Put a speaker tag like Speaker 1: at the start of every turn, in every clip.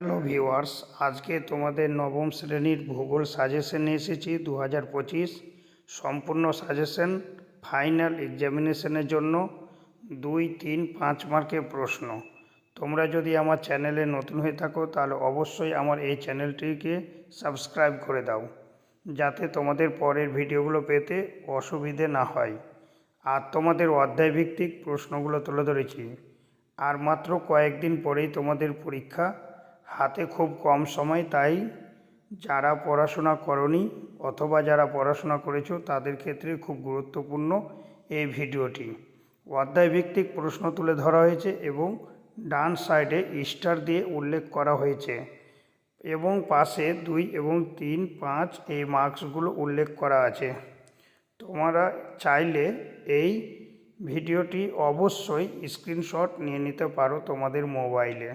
Speaker 1: Hello viewers, আজকে তোমাদের নবম শ্রেণির ভূগোল সাজেশন এসেছি দু পঁচিশ। সম্পূর্ণ সাজেশন ফাইনাল এক্সামিনেশনের জন্য দুই, তিন, পাঁচ মার্কের প্রশ্ন। তোমরা যদি আমার চ্যানেলে নতুন হয়ে থাকো, তাহলে অবশ্যই আমার এই চ্যানেলটিকে সাবস্ক্রাইব করে দাও, যাতে তোমাদের পরের ভিডিওগুলো পেতে অসুবিধে না হয়। আর তোমাদের অধ্যায়ভিত্তিক প্রশ্নগুলো তুলে ধরেছি। আর মাত্র কয়েকদিন পরেই তোমাদের পরীক্ষা হাতে খুব কম সময়, তাই যারা পড়াশোনা করনি অথবা যারা পড়াশোনা করেছ, তাদের ক্ষেত্রে খুব গুরুত্বপূর্ণ এই ভিডিওটি। অধ্যায়ভিত্তিক প্রশ্ন তুলে ধরা হয়েছে এবং ডান সাইডে স্টার দিয়ে উল্লেখ করা হয়েছে এবং পাশে দুই এবং তিন, পাঁচ এই মার্কসগুলো উল্লেখ করা আছে। তোমরা চাইলে এই ভিডিওটি অবশ্যই স্ক্রিনশট নিয়ে নিতে পারো তোমাদের মোবাইলে।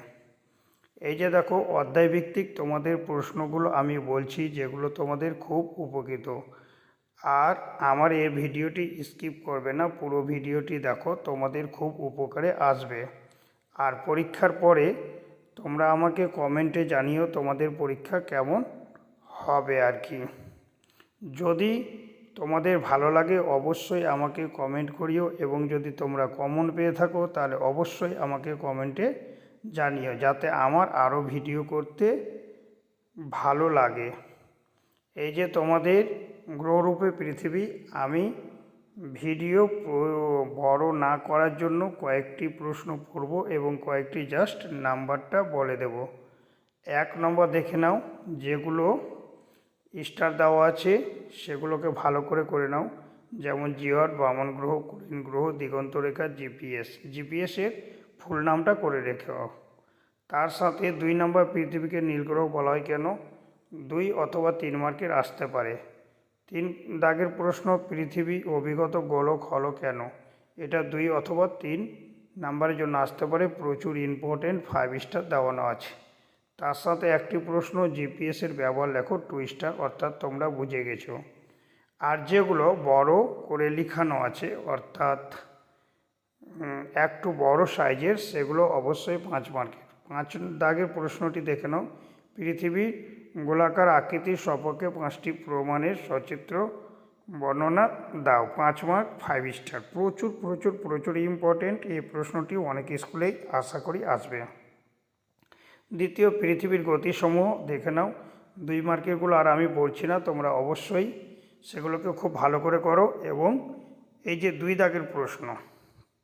Speaker 1: এই যে দেখো অধ্যায়ভিত্তিক তোমাদের প্রশ্নগুলো আমি বলছি, যেগুলো তোমাদের খুব উপকৃত। আর আমার এই ভিডিওটি স্কিপ করবে না, পুরো ভিডিওটি দেখো, তোমাদের খুব উপকারে আসবে। আর পরীক্ষার পরে তোমরা আমাকে কমেন্টে জানিও তোমাদের পরীক্ষা কেমন হবে আর কি। যদি তোমাদের ভালো লাগে অবশ্যই আমাকে কমেন্ট করিও, এবং যদি তোমরা কমন পেয়ে থাকো তাহলে অবশ্যই আমাকে কমেন্টে জানিও, যাতে আমার আরও ভিডিও করতে ভালো লাগে। এই যে তোমাদের গ্রহরূপে পৃথিবী, আমি ভিডিও বড় না করার জন্য কয়েকটি প্রশ্ন পড়ব এবং কয়েকটি জাস্ট নাম্বারটা বলে দেব। এক নম্বর দেখে নাও, যেগুলো স্টার দেওয়া আছে, সেগুলোকে ভালো করে করে নাও। যেমন জিওয়ার বামন গ্রহ, কুলিন গ্রহ দিগন্তরেখা জিপিএস। জিপিএসের ফুল নামটা করে রেখো তার সাথে দুই নম্বর পৃথিবীকে নীলগ্রহ বলা হয় কেন? দুই অথবা তিন মার্কের আসতে পারে। তিন দাগের প্রশ্ন, পৃথিবী অভিগত গোলক হলো কেন? এটা দুই অথবা তিন নাম্বারের জন্য আসতে পারে। প্রচুর ইম্পর্টেন্ট ফাইভ স্টার দেওয়ানো আছে। তার সাথে একটি প্রশ্ন জিপিএসের ব্যবহার লেখো টু স্টার অর্থাৎ তোমরা বুঝে গেছো। আর যেগুলো বড় করে লিখানো আছে, অর্থাৎ একটু বড় সাইজের, সেগুলো অবশ্যই পাঁচ মার্কের। পাঁচ দাগের প্রশ্নটি দেখে নাও। পৃথিবীর গোলাকার আকৃতির সপক্ষে পাঁচটি প্রমাণের সচিত্র বর্ণনা দাও। পাঁচ মার্ক ফাইভ স্টার প্রচুর প্রচুর প্রচুর ইম্পর্টেন্ট এই প্রশ্নটি অনেক স্কুলেই আশা করি আসবে। দ্বিতীয়, পৃথিবীর গতিসমূহ দেখে নাও। দুই মার্কেরগুলো আর আমি বলছি না, তোমরা অবশ্যই সেগুলোকে খুব ভালো করে করো এবং এই যে দুই দাগের প্রশ্ন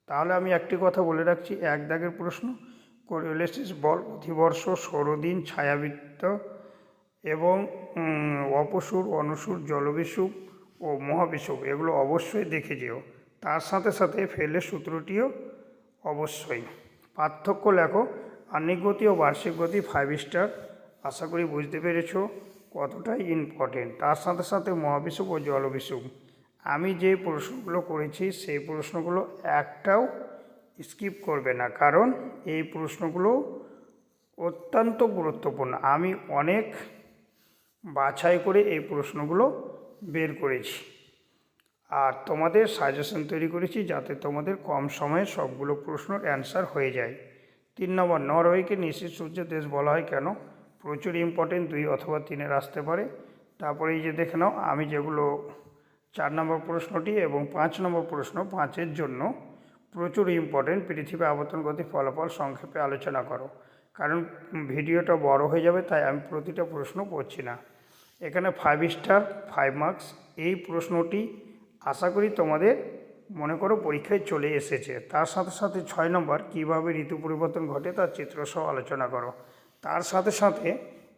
Speaker 1: তাহলে আমি একটি কথা বলে রাখছি, এক দাগের প্রশ্ন। কোরিওলেসিস বল, অধিবর্ষ, সৌরদিন, ছায়াবৃত্ত এবং অপসুর, অনুসুর জলবিষুব ও মহাবিষুব এগুলো অবশ্যই দেখে যেও। তার সাথে সাথে ফেলে সূত্রটিও অবশ্যই। পার্থক্য লেখো আর্নিক গতি ও বার্ষিক গতি ফাইভ স্টার আশা করি বুঝতে পেরেছ কতটাই ইম্পর্টেন্ট তার সাথে সাথে মহাবিষুব ও জলবিষুব আমি যে প্রশ্নগুলো করেছি, সেই প্রশ্নগুলো একটাও স্কিপ করবে না। কারণ এই প্রশ্নগুলো অত্যন্ত গুরুত্বপূর্ণ। আমি অনেক বাছাই করে এই প্রশ্নগুলো বের করেছি। আর তোমাদের সাজেশন তৈরি করেছি যাতে তোমাদের কম সময়ে সবগুলো প্রশ্নের অ্যান্সার হয়ে যায়। তিন নম্বর, নরওয়েকে নিশ্চিত সূর্যের দেশ বলা হয় কেন? প্রচুর ইম্পর্টেন্ট দুই অথবা তিনের আসতে পারে। তারপরে এই যে দেখে নাও, আমি যেগুলো চার নম্বর প্রশ্নটি এবং পাঁচ নম্বর প্রশ্ন পাঁচের জন্য প্রচুর ইম্পর্টেন্ট পৃথিবী আবর্তন গতি ফলাফল সংক্ষেপে আলোচনা করো। কারণ ভিডিওটা বড় হয়ে যাবে, তাই আমি প্রতিটা প্রশ্ন পড়ছি না। এখানে ফাইভ স্টার ফাইভ মার্কস এই প্রশ্নটি আশা করি তোমাদের মনে করো পরীক্ষায় চলে এসেছে। তার সাথে সাথে ছয় নম্বর, কীভাবে ঋতু পরিবর্তন ঘটে তার চিত্রসহ আলোচনা করো। তার সাথে সাথে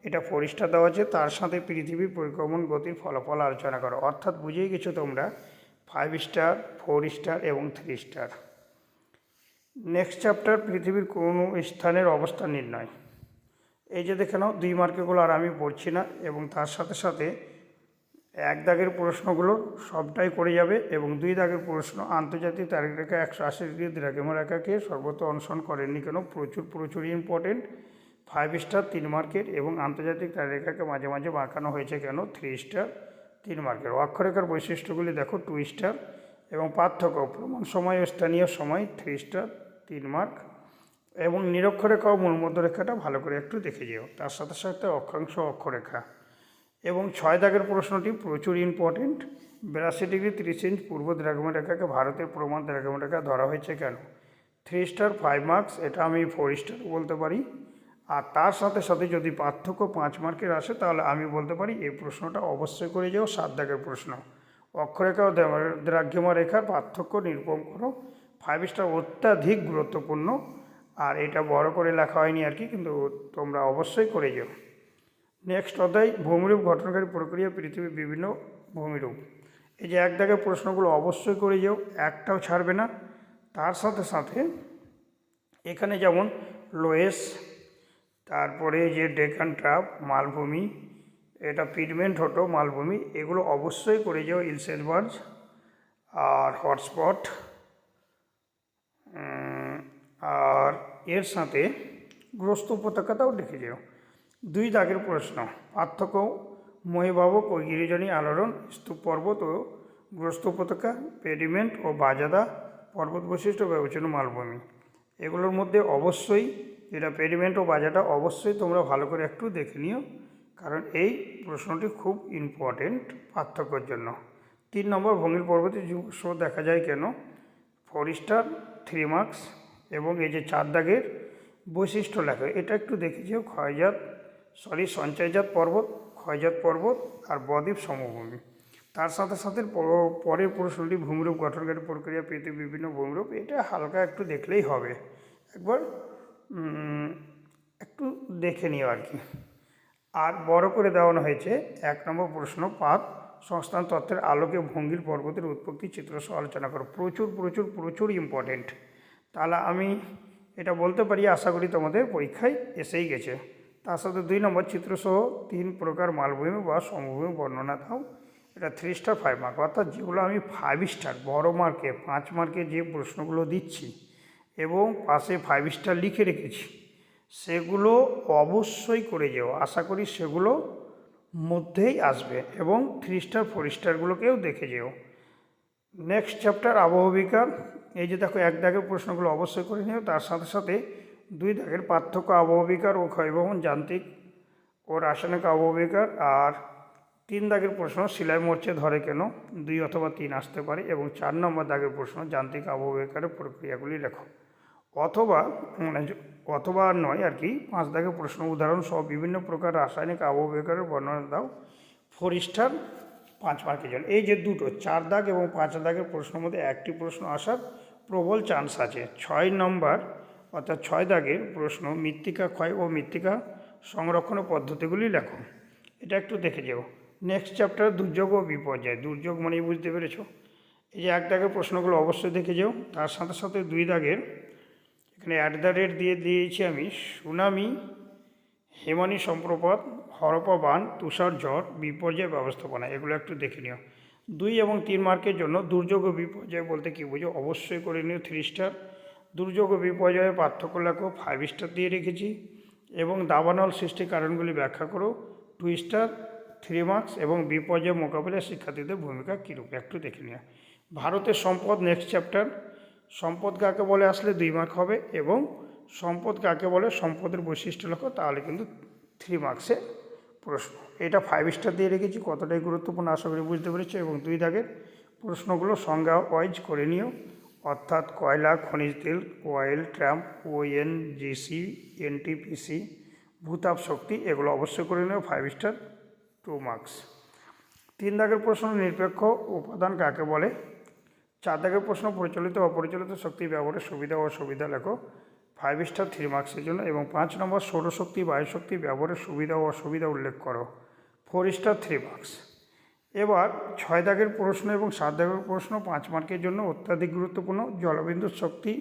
Speaker 1: এটা পরিষ্কার দেওয়া আছে, তার সাথে পৃথিবীর পরিক্রমণ গতির ফলাফল আলোচনা করো। অর্থাৎ বুঝেই গেছো তোমরা ফাইভ স্টার ফোর স্টার এবং থ্রি স্টার নেক্সট চ্যাপ্টার পৃথিবীর কোনো স্থানের অবস্থান নির্ণয়। এই যে দেখে নাও, দুই মার্কেগুলো আর আমি পড়ছি না এবং তার সাথে সাথে এক দাগের প্রশ্নগুলো সবটাই করে যাবে এবং দুই দাগের প্রশ্ন, আন্তর্জাতিক তারিখ রেখা একশো আশি ডিগ্রি দ্রাঘিমা রেখাকে সর্বত্র অনুসরণ করেননি কেন? প্রচুর প্রচুর ইম্পর্টেন্ট ফাইভ স্টার তিন মার্কের এবং আন্তর্জাতিক রেখাকে মাঝে মাঝে বাঁকানো হয়েছে কেন? থ্রি স্টার তিন মার্কের অক্ষরেখার বৈশিষ্ট্যগুলি দেখো টু স্টার এবং পার্থক্য, প্রমাণ সময় ও স্থানীয় সময় থ্রি স্টার তিন মার্ক এবং নিরক্ষরেখা ও মূলমধ্যরেখাটা ভালো করে একটু দেখে যেও। তার সাথে সাথে অক্ষাংশ অক্ষরেখা। এবং ছয় দাগের প্রশ্নটি প্রচুর ইম্পর্টেন্ট বিরাশি ডিগ্রি তিরিশ ইঞ্চ পূর্ব দ্রাঘিমা রেখাকে ভারতের প্রমাণ দ্রাঘিমা রেখা ধরা হয়েছে কেন? থ্রি স্টার ফাইভ মার্কস এটা আমি ফোর স্টার বলতে পারি। আর তার সাথে সাথে যদি পার্থক্য পাঁচ মার্কের আসে, তাহলে আমি বলতে পারি এই প্রশ্নটা অবশ্যই করে যাও, সাত দাগের প্রশ্ন। অক্ষরেখা ও দ্রা- দ্রাঘিমা রেখার পার্থক্য নিরূপণ করো। ফাইভ স্টার অত্যাধিক গুরুত্বপূর্ণ। আর এটা বড় করে লেখা হয়নি আর কি, কিন্তু তোমরা অবশ্যই করে যাও। নেক্সট অধ্যায়, ভূমিরূপ গঠনকারী প্রক্রিয়া পৃথিবীর বিভিন্ন ভূমিরূপ। এই যে এক দাগের প্রশ্নগুলো অবশ্যই করে যাও, একটাও ছাড়বে না। তার সাথে সাথে এখানে যেমন লোয়েস তারপরে যে ডেকান ট্রাপ, মালভূমি, এটা পিডমেন্ট হটো মালভূমি, এগুলো অবশ্যই করে যাও ইলসেনবার্জ আর হটস্পট। আর এর সাথে গ্রস্ত উপত্যকাটাও দেখে যেও। দুই দাগের প্রশ্ন, পার্থক্য মহিভাবক ও গিরিজনী আলোড়ন, স্তূপ পর্বত ও গ্রস্ত উপত্যকা, পেডিমেন্ট ও বাজাদা পর্বত বৈশিষ্ট্য ব্যবচ্ছন্ন মালভূমি। এগুলোর মধ্যে অবশ্যই যেটা পেডিমেন্ট ও বাজাটা অবশ্যই তোমরা ভালো করে একটু দেখে নিও, কারণ এই প্রশ্নটি খুব ইম্পর্টেন্ট পার্থক্যের জন্য। তিন নম্বর ভঙ্গিল পর্বতে শো দেখা যায় কেন? ফোর স্টার থ্রি মার্কস এবং এই যে চার দাগের বৈশিষ্ট্য লেখা, এটা একটু দেখেছিও ক্ষয়জাত সরি সঞ্চয়জাত পর্বত, ক্ষয়জাত পর্বত আর বদ্বীপ সমভূমি। তার সাথে সাথে পরের প্রশ্নটি ভূমিরূপ গঠনকারী প্রক্রিয়া, পৃথিবীর বিভিন্ন ভূমিরূপ, এটা হালকা একটু দেখলেই হবে। একবার একটু দেখে নিও আর কি। আর বড় করে দেওয়ানো হয়েছে এক নম্বর প্রশ্ন, পাত সংস্থান তত্ত্বের আলোকে ভঙ্গিল পর্বতের উৎপত্তি চিত্র সহ আলোচনা করো। প্রচুর প্রচুর প্রচুর ইম্পর্টেন্ট তাহলে আমি এটা বলতে পারি, আশা করি তোমাদের পরীক্ষায় এসেই গেছে। তার সাথে দুই নম্বর চিত্রসহ তিন প্রকার মালভূমি বা সমভূমি বর্ণনা দাও। এটা থ্রি স্টার ফাইভ মার্ক অর্থাৎ যেগুলো আমি ফাইভ স্টার বড় মার্কে পাঁচ মার্কে যে প্রশ্নগুলো দিচ্ছি এবং পাশে ফাইভ স্টার লিখে রেখেছি। সেগুলো অবশ্যই করে যেও। আশা করি সেগুলো মধ্যেই আসবে এবং থ্রি স্টার ফোর স্টারগুলোকেও দেখে যেও। নেক্সট চ্যাপ্টার আবহবিকার এই যে দেখো, এক দাগের প্রশ্নগুলো অবশ্যই করে নিও। তার সাথে সাথে দুই দাগের পার্থক্য আবহবিকার ও ক্ষয়বহন যান্ত্রিক ও রাসায়নিক আবহবিকার আর তিন দাগের প্রশ্ন, সিলাই মোর্চে ধরে কেন? দুই অথবা তিন আসতে পারে এবং চার নম্বর দাগের প্রশ্ন, যান্ত্রিক আবহবিকারের প্রক্রিয়াগুলি লেখো। অথবা মানে অথবা নয় আর কি, পাঁচ দাগের প্রশ্ন উদাহরণ সহ বিভিন্ন প্রকার রাসায়নিক আবহবিকারের বর্ণনা দাও। ফোর স্টার, পাঁচ মার্কের জন্য। এই যে দুটো, চার দাগ এবং পাঁচ দাগের প্রশ্নের মধ্যে একটি প্রশ্ন আসার প্রবল চান্স আছে। ছয় নম্বর, অর্থাৎ ছয় দাগের প্রশ্ন, মৃত্তিকা ক্ষয় ও মৃত্তিকা সংরক্ষণের পদ্ধতিগুলি লেখো। এটা একটু দেখে যাও। নেক্সট চ্যাপ্টার দুর্যোগ ও বিপর্যয়। দুর্যোগ মানেই বুঝতে পেরেছ? এই যে এক দাগের প্রশ্নগুলো অবশ্যই দেখে যাও। তার সাথে সাথে দুই দাগের এখানে অ্যাট দ্য রেট দিয়ে দিয়েছি আমি সুনামি, হেমানি সম্প্রপাত হরপা বান তুষার ঝড়, বিপর্যয় ব্যবস্থাপনা, এগুলো একটু দেখে নিও। দুই এবং তিন মার্কের জন্য দুর্যোগ ও বিপর্যয় বলতে কী বুঝো? অবশ্যই করে নিও থ্রি স্টার দুর্যোগ বিপর্যয়ের পার্থক্য লেখো ফাইভ স্টার দিয়ে রেখেছি এবং দাবানল সৃষ্টির কারণগুলি ব্যাখ্যা করো। টু স্টার থ্রি মার্কস এবং বিপর্যয় মোকাবিলায় শিক্ষার্থীদের ভূমিকা কীরূপ? একটু দেখে নিও। ভারতের সম্পদ নেক্সট চ্যাপ্টার সম্পদ কাকে বলে আসলে দুই মার্ক হবে এবং সম্পদ কাকে বলে সম্পদের বৈশিষ্ট্য লক্ষ্য, তাহলে কিন্তু থ্রি মার্কসে প্রশ্ন। এটা ফাইভ স্টার দিয়ে রেখেছি, কতটাই গুরুত্বপূর্ণ আশা করি বুঝতে পেরেছি এবং দুই দাগের প্রশ্নগুলো সংজ্ঞা ওয়াইজ করে নিও। অর্থাৎ কয়লা, খনিজ তেল অয়েল ট্রাম্প ওএনজিসি এনটিপিসি ভূতাপ শক্তি, এগুলো অবশ্যই করে নিও ফাইভ স্টার টু মার্কস তিন দাগের প্রশ্ন নিরপেক্ষ, উপাদান কাকে বলে? চার দাগের প্রশ্ন, পরিচালিত অপরিচালিত শক্তি ব্যবহারের সুবিধা ও অসুবিধা লেখো। ফাইভ স্টার থ্রি মার্কসের জন্য এবং পাঁচ নম্বর সৌরশক্তি, বায়ুশক্তি ব্যবহারের সুবিধা ও অসুবিধা উল্লেখ করো। ফোর স্টার থ্রি মার্কস এবার ছয় দাগের প্রশ্ন এবং সাত দাগের প্রশ্ন পাঁচ মার্কের জন্য অত্যাধিক গুরুত্বপূর্ণ জলবিদ্যুৎ শক্তি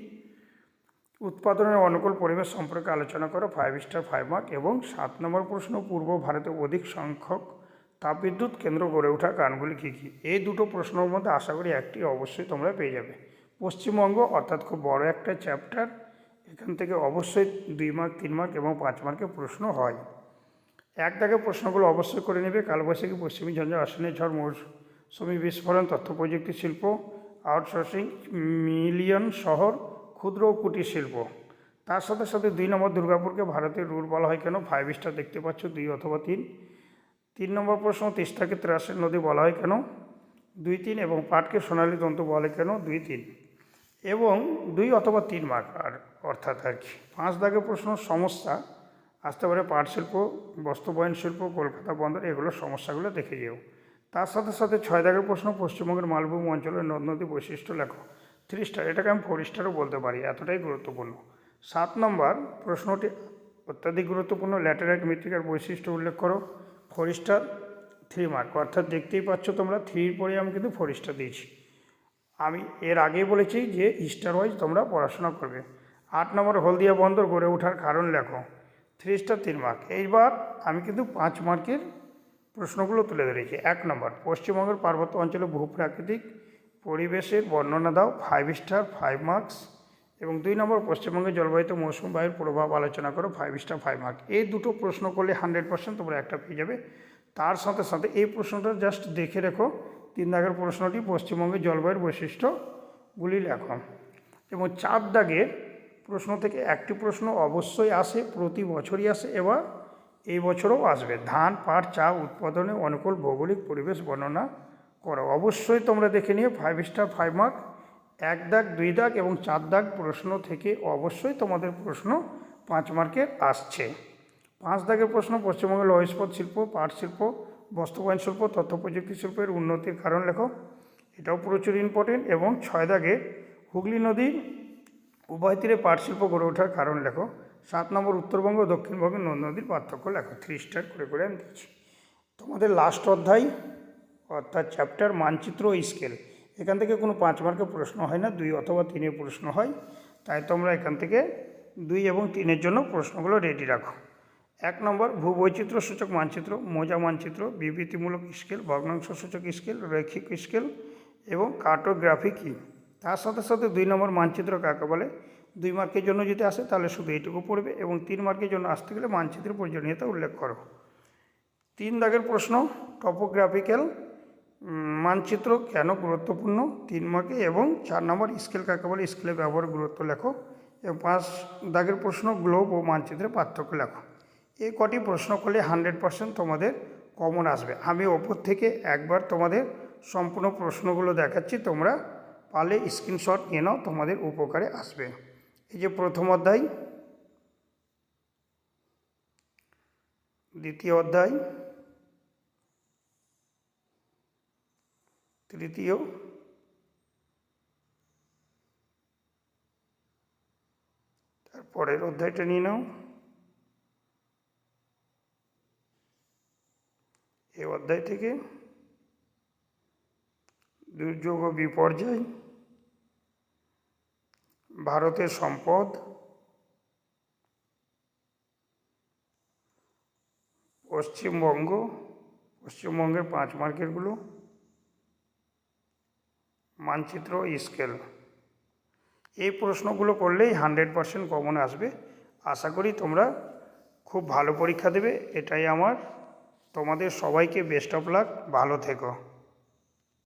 Speaker 1: উৎপাদনের অনুকূল পরিবেশ সম্পর্কে আলোচনা করো ফাইভ স্টার ফাইভ মার্ক এবং সাত নম্বর প্রশ্ন, পূর্ব ভারতে অধিক সংখ্যক তাপবিদ্যুৎ কেন্দ্র গড়ে ওঠার কারণগুলি কী কী? এই দুটো প্রশ্নের মধ্যে আশা করি একটি অবশ্যই তোমরা পেয়ে যাবে। পশ্চিমবঙ্গ, অর্থাৎ খুব বড় একটা চ্যাপ্টার, এখান থেকে অবশ্যই দুই মার্ক, তিন মার্ক এবং পাঁচ মার্কের প্রশ্ন হয়। এক দাগে প্রশ্নগুলো অবশ্যই করে নেবে। কালবৈশাখী পশ্চিমী ঝঞ্ঝা আশ্বিনের ঝড় মৌসুমী বিস্ফোরণ, তথ্য প্রযুক্তি শিল্প আউটসোর্সিং মিলিয়ন শহর, ক্ষুদ্র ও কুটির শিল্প। তার সাথে সাথে দুই নম্বর দুর্গাপুরকে ভারতের রুট বলা হয় কেন? ফাইভ স্টার দেখতে পাচ্ছ, দুই অথবা তিন। তিন নম্বর প্রশ্ন তিস্তাকে ত্রাসের নদী বলা হয় কেন? দুই তিন এবং পাটকে সোনালী তন্তু বলে কেন? দুই তিন। এবং দুই অথবা তিন মার্ক আর অর্থাৎ আর কি। পাঁচ দাগের প্রশ্ন, সমস্যা, আসতে পারে পাট শিল্প, বস্ত্রবয়ন শিল্প, কলকাতা বন্দর এগুলোর সমস্যাগুলো দেখে যেও। তার সাথে সাথে ছয় দাগের প্রশ্ন, পশ্চিমবঙ্গের মালভূমি অঞ্চলের নদ নদী বৈশিষ্ট্য লেখো। থ্রি স্টার এটাকে আমি ফোর স্টারও বলতে পারি, এতটাই গুরুত্বপূর্ণ। সাত নম্বর প্রশ্নটি অত্যাধিক গুরুত্বপূর্ণ, ল্যাটেরাইট মৃত্তিকার বৈশিষ্ট্য উল্লেখ করো। ফোর স্টার থ্রি মার্ক অর্থাৎ দেখতেই পাচ্ছ তোমরা থ্রির পরে আমি কিন্তু ফোর স্টার দিয়েছি। আমি এর আগেই বলেছি যে স্টার ওয়াইজ তোমরা পড়াশোনা করবে। আট নম্বর হলদিয়া বন্দর গড়ে ওঠার কারণ লেখো। থ্রি স্টার তিন মার্ক এইবার আমি কিন্তু পাঁচ মার্কের প্রশ্নগুলো তুলে ধরেছি। এক নম্বর, পশ্চিমবঙ্গের পার্বত্য অঞ্চলে ভূপ্রাকৃতিক পরিবেশের বর্ণনা দাও। ফাইভ স্টার ফাইভ মার্কস এবং দুই নম্বর পশ্চিমবঙ্গের জলবায়ুতে মৌসুম বায়ুর প্রভাব আলোচনা করো ফাইভ স্টার ফাইভ মার্ক এই দুটো প্রশ্ন করলে হান্ড্রেড পার্সেন্ট তোমরা একটা পেয়ে যাবে। তার সাথে সাথে এই প্রশ্নটা জাস্ট দেখে রেখো, তিন দাগের প্রশ্নটি পশ্চিমবঙ্গের জলবায়ুর বৈশিষ্ট্যগুলি লেখো। এবং চার দাগের প্রশ্ন থেকে একটি প্রশ্ন অবশ্যই আসে, প্রতি বছরই আসে, এবার এই বছরও আসবে। ধান, পাট, চা উৎপাদনে অনুকূল ভৌগোলিক পরিবেশ বর্ণনা করো। অবশ্যই তোমরা দেখে নিয়ে ফাইভ স্টার ফাইভ মার্ক এক দাগ, দুই দাগ এবং চার দাগ প্রশ্ন থেকে অবশ্যই তোমাদের প্রশ্ন পাঁচ মার্কের আসছে। পাঁচ দাগের প্রশ্ন পশ্চিমবঙ্গের লৌহ ইস্পাত শিল্প, পাট শিল্প, বস্ত্রবায়ন শিল্প তথ্য প্রযুক্তি শিল্পের উন্নতির কারণ লেখো এটাও প্রচুর ইম্পর্টেন্ট এবং ছয় দাগে হুগলি নদীর উভয় তীরে পাট শিল্প গড়ে ওঠার কারণ লেখো সাত নম্বর উত্তরবঙ্গ ও দক্ষিণবঙ্গের নদ নদীর পার্থক্য লেখো থ্রি স্টার করে করে আমি দিচ্ছি তোমাদের লাস্ট অধ্যায়, অর্থাৎ চ্যাপ্টার মানচিত্র স্কেল এখান থেকে কোনো পাঁচ মার্কের প্রশ্ন হয় না, দুই অথবা তিনের প্রশ্ন হয়। তাই তোমরা এখান থেকে দুই এবং তিনের জন্য প্রশ্নগুলো রেডি রাখো। এক নম্বর, ভূবৈচিত্র্য সূচক মানচিত্র, মোজা মানচিত্র, বিবৃতিমূলক স্কেল, ভগ্নাংশ সূচক স্কেল, রৈখিক স্কেল এবং কার্টোগ্রাফি কী তার সাথে সাথে দুই নম্বর মানচিত্র কাকে বলে? দুই মার্কের জন্য যদি আসে তাহলে শুধু এইটুকু পড়বে এবং তিন মার্কের জন্য আসতে গেলে মানচিত্রের প্রয়োজনীয়তা উল্লেখ করো। তিন দাগের প্রশ্ন টপোগ্রাফিক্যাল মানচিত্র কেন গুরুত্বপূর্ণ? তিন মার্কে এবং চার নম্বর স্কেল কাকে বলে? স্কেলের ব্যবহার গুরুত্ব লেখো। এবং পাঁচ দাগের প্রশ্ন গ্লোব ও মানচিত্রের পার্থক্য লেখো। এই কটি প্রশ্ন করলে হান্ড্রেড পার্সেন্ট তোমাদের কমন আসবে। আমি ওপর থেকে একবার তোমাদের সম্পূর্ণ প্রশ্নগুলো দেখাচ্ছি। তোমরা পারলে স্ক্রিনশট নিয়ে নাও, তোমাদের উপকারে আসবে। এই যে প্রথম অধ্যায়। দ্বিতীয় অধ্যায়। তৃতীয় তারপরের অধ্যায়টা নিয়ে নাও। এই অধ্যায় থেকে দুর্যোগ ও বিপর্যয়, ভারতের সম্পদ, পশ্চিমবঙ্গ, পশ্চিমবঙ্গের পাঁচ মার্কেটগুলো মানচিত্র স্কেল। এই প্রশ্নগুলো করলেই হান্ড্রেড পারসেন্ট কমন আসবে। আশা করি তোমরা খুব ভালো পরীক্ষা দেবে। এটাই আমার। তোমাদের সবাইকে বেস্ট অফ লাক। ভালো থেকো।